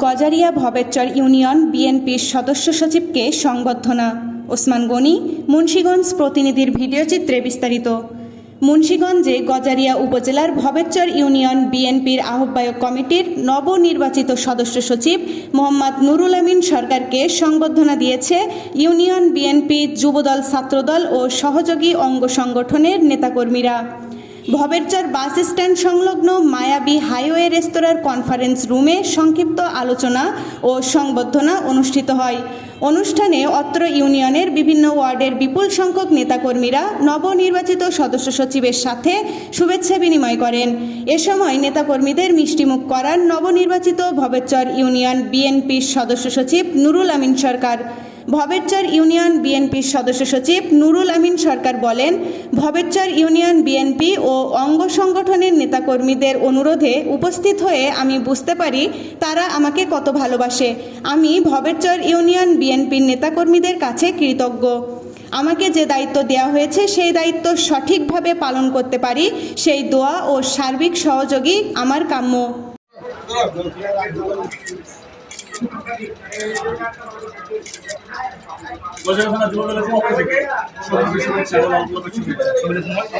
Gazaria Bhaberchar union বিএনপির সদস্য সচিবকে সংবর্ধনা। ওসমান গনি, মুন্সীগঞ্জ প্রতিনিধির ভিডিওচিত্রে বিস্তারিত। মুন্সীগঞ্জে গজারিয়া উপজেলার ভবেরচর ইউনিয়ন বিএনপির আহ্বায়ক কমিটির নবনির্বাচিত সদস্য সচিব মোহাম্মদ নুরুল আমিন সরকারকে সংবর্ধনা দিয়েছে ইউনিয়ন বিএনপি যুবদল ছাত্রদল ও সহযোগী অঙ্গ সংগঠনের নেতাকর্মীরা। ভবেরচর বাস স্ট্যান্ড সংলগ্ন মায়াবী হাইওয়ে রেস্তোরাঁর কনফারেন্স রুমে সংক্ষিপ্ত আলোচনা ও সংবর্ধনা অনুষ্ঠিত হয়। অনুষ্ঠানে অত্র ইউনিয়নের বিভিন্ন ওয়ার্ডের বিপুল সংখ্যক নেতাকর্মীরা নবনির্বাচিত সদস্য সচিবের সাথে শুভেচ্ছা বিনিময় করেন। এ সময় নেতাকর্মীদের মিষ্টিমুখ করান নবনির্বাচিত ভবেরচর ইউনিয়ন বিএনপির সদস্য সচিব নুরুল আমিন সরকার। ভবেরচর ইউনিয়ন বিএনপির সদস্য সচিব নুরুল আমিন সরকার বলেন ভবেরচর ইউনিয়ন বিএনপি ও অঙ্গ সংগঠনের নেতাকর্মীদের অনুরোধে উপস্থিত হয়ে আমি বুঝতে পারি তারা আমাকে কত ভালোবাসে। আমি ভবেরচর ইউনিয়ন বিএনপির নেতাকর্মীদের কাছে কৃতজ্ঞ। আমাকে যে দায়িত্ব দেওয়া হয়েছে সেই দায়িত্ব সঠিকভাবে পালন করতে পারি, সেই দোয়া ও সার্বিক সহযোগী আমার কাম্য। বছর থানা যুবদলের পক্ষ থেকে সবাইকে শুভেচ্ছা এবং অন্তত শুভেচ্ছা